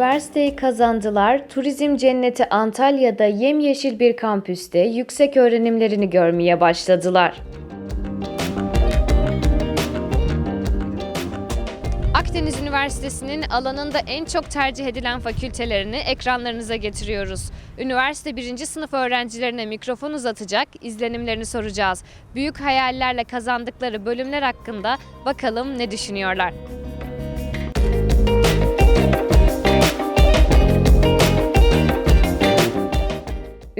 üniversiteyi kazandılar, turizm cenneti Antalya'da yemyeşil bir kampüste yüksek öğrenimlerini görmeye başladılar. Akdeniz Üniversitesi'nin alanında en çok tercih edilen fakültelerini ekranlarınıza getiriyoruz. Üniversite birinci sınıf öğrencilerine mikrofon uzatacak, izlenimlerini soracağız. Büyük hayallerle kazandıkları bölümler hakkında bakalım ne düşünüyorlar.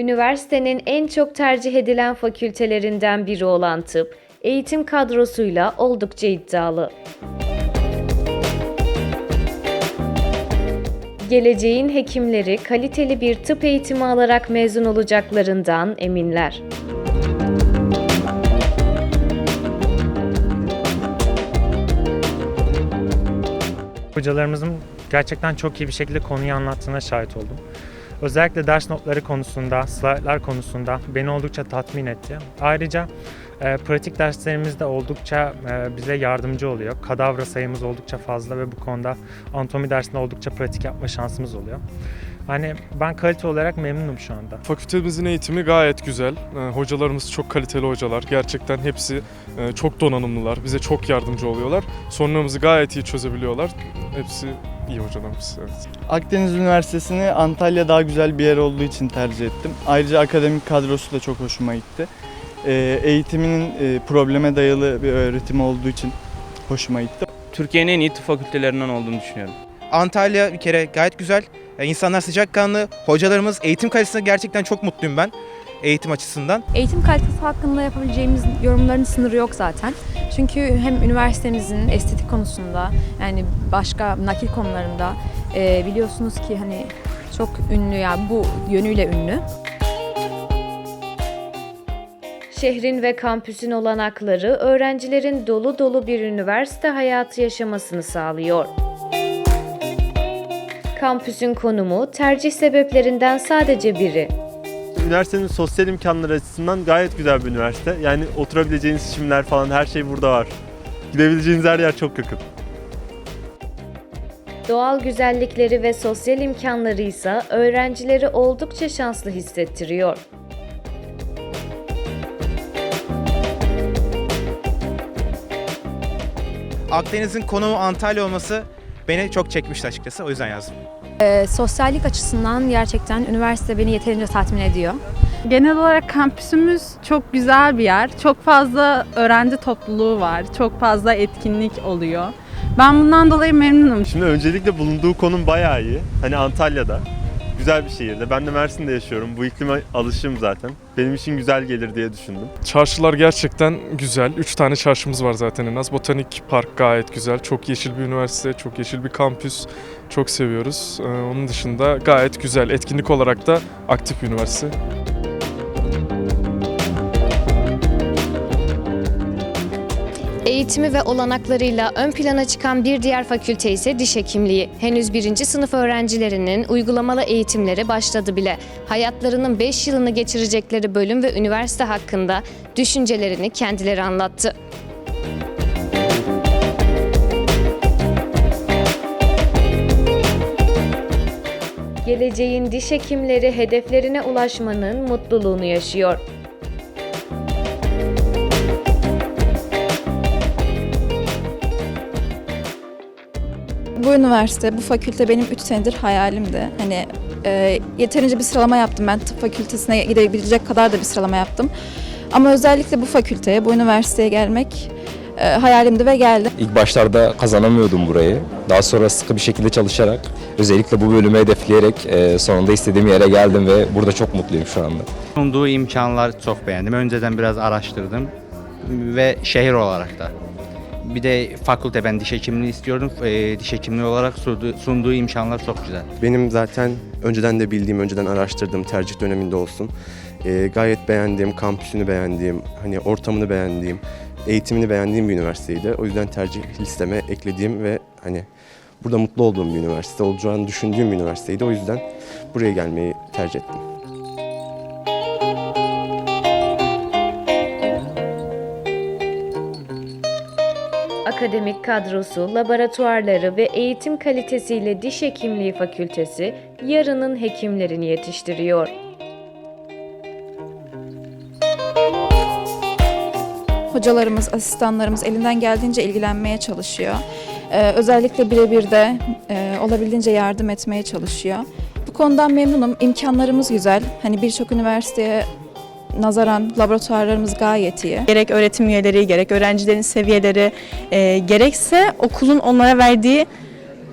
Üniversitenin en çok tercih edilen fakültelerinden biri olan tıp, eğitim kadrosuyla oldukça iddialı. Geleceğin hekimleri kaliteli bir tıp eğitimi alarak mezun olacaklarından eminler. Hocalarımızın gerçekten çok iyi bir şekilde konuyu anlattığına şahit oldum. Özellikle ders notları konusunda, slaytlar konusunda beni oldukça tatmin etti. Ayrıca e, pratik derslerimiz de oldukça e, bize yardımcı oluyor. Kadavra sayımız oldukça fazla ve bu konuda anatomi dersinde oldukça pratik yapma şansımız oluyor. Hani ben kalite olarak memnunum şu anda. Fakültemizin eğitimi gayet güzel. Ee, Hocalarımız çok kaliteli hocalar. Gerçekten hepsi e, çok donanımlılar. Bize çok yardımcı oluyorlar. Sorunlarımızı gayet iyi çözebiliyorlar. Hepsi iyi hocalarımız. Evet. Akdeniz Üniversitesi'ni Antalya daha güzel bir yer olduğu için tercih ettim. Ayrıca akademik kadrosu da çok hoşuma gitti. Ee, eğitiminin e, probleme dayalı bir öğretimi olduğu için hoşuma gitti. Türkiye'nin en iyi tıp fakültelerinden olduğunu düşünüyorum. Antalya bir kere gayet güzel. Yani insanlar sıcakkanlı. Hocalarımız eğitim kalitesine gerçekten çok mutluyum ben. Eğitim açısından. Eğitim kalitesi hakkında yapabileceğimiz yorumların sınırı yok zaten. Çünkü hem üniversitemizin estetik konusunda yani başka nakil konularında e, biliyorsunuz ki hani çok ünlü yani bu yönüyle ünlü. Şehrin ve kampüsün olanakları öğrencilerin dolu dolu bir üniversite hayatı yaşamasını sağlıyor. Kampüsün konumu tercih sebeplerinden sadece biri. Üniversitenin sosyal imkanları açısından gayet güzel bir üniversite. Yani oturabileceğiniz çimler falan her şey burada var. Gidebileceğiniz her yer çok yakın. Doğal güzellikleri ve sosyal imkanları ise öğrencileri oldukça şanslı hissettiriyor. Akdeniz'in konumu Antalya olması beni çok çekmişti açıkçası. O yüzden yazdım. E, sosyallik açısından gerçekten üniversite beni yeterince tatmin ediyor. Genel olarak kampüsümüz çok güzel bir yer. Çok fazla öğrenci topluluğu var. Çok fazla etkinlik oluyor. Ben bundan dolayı memnunum. Şimdi öncelikle bulunduğu konum bayağı iyi. Hani Antalya'da. Güzel bir şehirde. Ben de Mersin'de yaşıyorum. Bu iklime alışığım zaten. Benim için güzel gelir diye düşündüm. Çarşılar gerçekten güzel. Üç tane çarşımız var zaten en az. Botanik Park gayet güzel. Çok yeşil bir üniversite, çok yeşil bir kampüs. Çok seviyoruz. Ee, Onun dışında gayet güzel. Etkinlik olarak da aktif bir üniversite. Eğitimi ve olanaklarıyla ön plana çıkan bir diğer fakülte ise diş hekimliği. Henüz birinci sınıf öğrencilerinin uygulamalı eğitimleri başladı bile. Hayatlarının 5 yılını geçirecekleri bölüm ve üniversite hakkında düşüncelerini kendileri anlattı. Geleceğin diş hekimleri hedeflerine ulaşmanın mutluluğunu yaşıyor. Bu üniversite, bu fakülte benim 3 senedir hayalimdi. Hani e, yeterince bir sıralama yaptım ben tıp fakültesine gidebilecek kadar da bir sıralama yaptım. Ama özellikle bu fakülteye, bu üniversiteye gelmek e, hayalimdi ve geldim. İlk başlarda kazanamıyordum burayı. Daha sonra sıkı bir şekilde çalışarak, özellikle bu bölümü hedefleyerek e, sonunda istediğim yere geldim ve burada çok mutluyum şu anda. Sunduğu imkanlar çok beğendim. Önceden biraz araştırdım ve şehir olarak da. Bir de fakülte ben diş hekimliği istiyordum. Ee, diş hekimliği olarak sunduğu, imkanlar çok güzel. Benim zaten önceden de bildiğim, önceden araştırdığım tercih döneminde olsun. Ee, gayet beğendiğim, kampüsünü beğendiğim, hani ortamını beğendiğim, eğitimini beğendiğim bir üniversiteydi. O yüzden tercih listeme eklediğim ve hani burada mutlu olduğum bir üniversite olacağını düşündüğüm bir üniversiteydi. O yüzden buraya gelmeyi tercih ettim. Akademik kadrosu, laboratuvarları ve eğitim kalitesiyle Diş Hekimliği Fakültesi yarının hekimlerini yetiştiriyor. Hocalarımız, asistanlarımız elinden geldiğince ilgilenmeye çalışıyor. Ee, özellikle birebir de e, olabildiğince yardım etmeye çalışıyor. Bu konudan memnunum. İmkanlarımız güzel. Hani birçok üniversiteye nazaran laboratuvarlarımız gayet iyi. Gerek öğretim üyeleri, gerek öğrencilerin seviyeleri, e, gerekse okulun onlara verdiği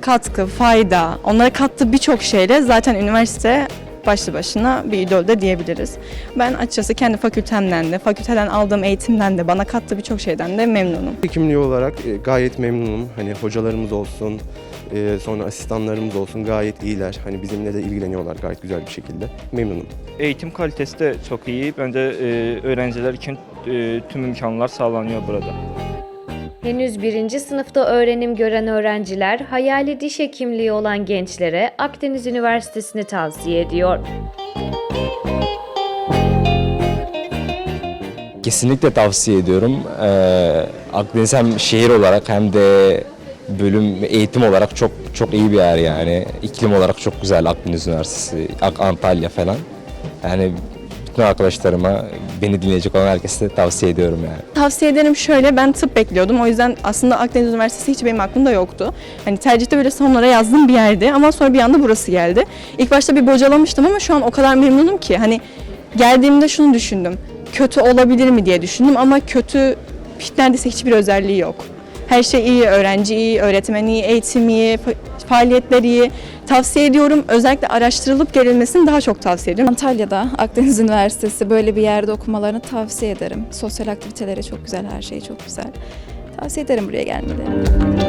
katkı, fayda, onlara kattığı birçok şeyle zaten üniversite başlı başına bir idol de diyebiliriz. Ben açıkçası kendi fakültemden de, fakülteden aldığım eğitimden de, bana kattığı birçok şeyden de memnunum. Hekimliği olarak e, gayet memnunum. Hani hocalarımız olsun, e, sonra asistanlarımız olsun gayet iyiler. Hani bizimle de ilgileniyorlar gayet güzel bir şekilde. Memnunum. Eğitim kalitesi de çok iyi. Bence e, öğrenciler için e, tüm imkanlar sağlanıyor burada. Henüz birinci sınıfta öğrenim gören öğrenciler hayali diş hekimliği olan gençlere Akdeniz Üniversitesi'ni tavsiye ediyor. Kesinlikle tavsiye ediyorum. Ee, Akdeniz hem şehir olarak hem de bölüm eğitim olarak çok çok iyi bir yer yani. İklim olarak çok güzel Akdeniz Üniversitesi, Antalya falan. Yani bütün arkadaşlarıma, beni dinleyecek olan herkese tavsiye ediyorum yani. Tavsiye ederim şöyle, ben tıp bekliyordum. O yüzden aslında Akdeniz Üniversitesi hiç benim aklımda yoktu. Hani tercihte böyle sonlara yazdığım bir yerdi ama sonra bir anda burası geldi. İlk başta bir bocalamıştım ama şu an o kadar memnunum ki hani geldiğimde şunu düşündüm. Kötü olabilir mi diye düşündüm ama kötü neredeyse hiçbir özelliği yok. Her şey iyi, öğrenci iyi, öğretmen iyi, eğitim iyi, fa- faaliyetler iyi. Tavsiye ediyorum. Özellikle araştırılıp gelinmesini daha çok tavsiye ediyorum. Antalya'da Akdeniz Üniversitesi böyle bir yerde okumalarını tavsiye ederim. Sosyal aktiviteleri çok güzel, her şey çok güzel. Tavsiye ederim buraya gelmelerini.